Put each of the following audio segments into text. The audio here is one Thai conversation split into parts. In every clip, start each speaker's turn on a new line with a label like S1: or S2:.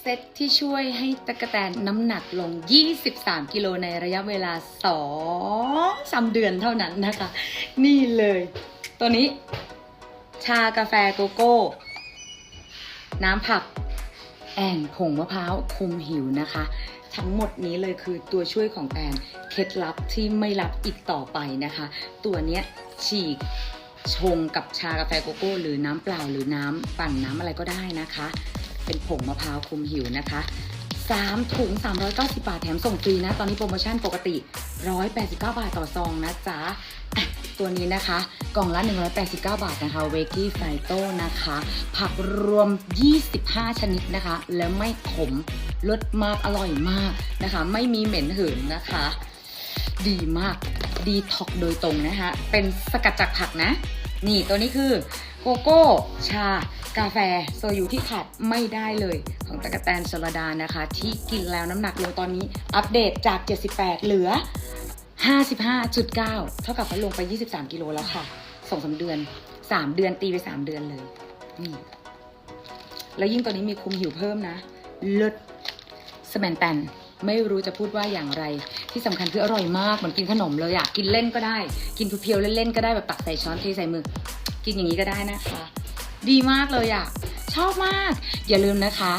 S1: เซตที่ช่วยให้ตะกะแตนน้ำหนักลง 23 กิโลในระยะเวลา 2 3 เดือนเท่านั้นนะคะ นี่เลย ตัวนี้ ชากาแฟโกโก้ น้ำผัก แอนผงมะพร้าวคุมหิวนะคะ ทั้งหมดนี้เลยคือตัวช่วยของแอนเคล็ดลับที่ไม่ลับอีกต่อไปนะคะ ตัวเนี้ยฉีกชงกับชากาแฟโกโก้ หรือน้ำเปล่าหรือน้ำปั่นน้ำอะไรก็ได้นะคะ เป็นผงมะพร้าวคุมหิวนะคะ3ถุง 390 บาทแถมส่งฟรีนะ ตอนนี้โปรโมชั่นปกติ 189 บาทต่อซองนะจ๊ะอะตัวนี้นะคะ กล่องละ 189 บาทนะคะเวกี้ไฟโต้นะคะ ผักรวม 25 ชนิดนะคะ แล้วไม่ขมรสมากอร่อยมากนะคะ ไม่มีเหม็นหืนนะคะ ดีมากดีท็อกโดยตรงนะคะ เป็นสกัดจากผักนะ นี่ตัวนี้คือ โกโก้ ชา กาแฟ โซยูที่ขาดไม่ได้เลยของตะกะแตนชลดานะคะ ที่กินแล้วน้ำหนักลงตอนนี้อัปเดตจาก 78 เหลือ 55.9 เท่ากับว่าลงไป 23 กิโลแล้วค่ะสองสามเดือน 3 เดือนตีไป 3 เดือนเลยนี่แล้วยิ่งตอนนี้มีคุมหิวเพิ่มนะเลิศสแมนแตนไม่รู้จะพูดว่าอย่างไร ที่สำคัญคืออร่อยมากเหมือนกินขนมเลยอะกินเล่นก็ได้ กินเพียวๆเล่นๆก็ได้แบบตักใส่ช้อนเทใส่มือ กินอย่างนี้ก็ได้นะคะ ดีมากเลยอะชอบมาก อย่าลืมนะคะ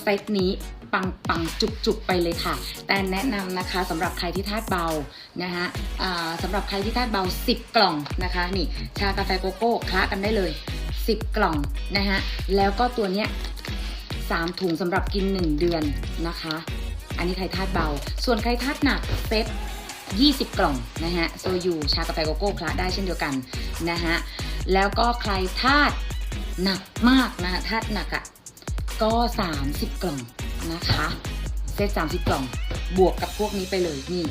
S1: เซตนี้ปังปังจุกจุกไปเลยค่ะ แต่แนะนำนะคะสำหรับใครที่ธาตุเบานะคะสำหรับใครที่ธาตุเบา 10 กล่องนะคะ นี่ชากาแฟโกโก้คละกันได้เลย 10 กล่องนะคะแล้วก็ตัวเนี้ย3ถุงสำหรับกิน 1 เดือนนะคะ อันนี้ใครธาตุเบา ส่วนใครธาตุหนักเซต20 กล่องนะฮะโซยูชากาแฟโกโก้คละได้เช่นเดียวกันนะฮะ แล้วก็ใครธาตุหนักมากนะธาตุหนักอะ่ะก็ 30 กล่องนะคะเซต30 กล่อง บวกกับพวกนี้ไปเลยนี่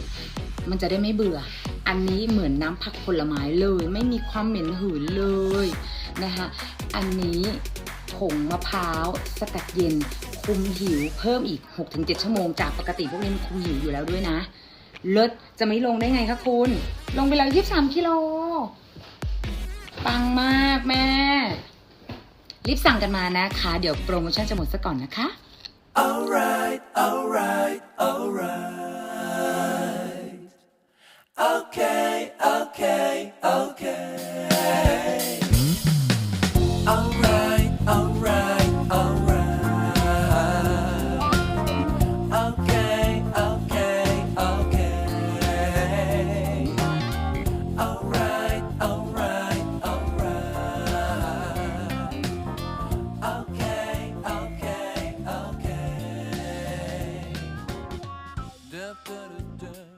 S1: มันจะได้ไม่เบื่อ อันนี้เหมือนน้ำผักผลไม้เลย ไม่มีความเหม็นหืนเลยนะคะอันนี้ผงมะพร้าวสกัดเย็น คุมหิวเพิ่มอีก 6-7 ชั่วโมงจากปกติพวกนี้มันคุมหิวอยู่แล้วด้วยนะเลิศจะไม่ลงได้ไงคะคุณ ลงไปแล้ว 23 กิโล ปังมากแม่ รีบสั่งกันมานะคะ เดี๋ยวโปรโมชั่นจะหมดซะก่อนนะคะ
S2: Alright, alright, alright. da da da.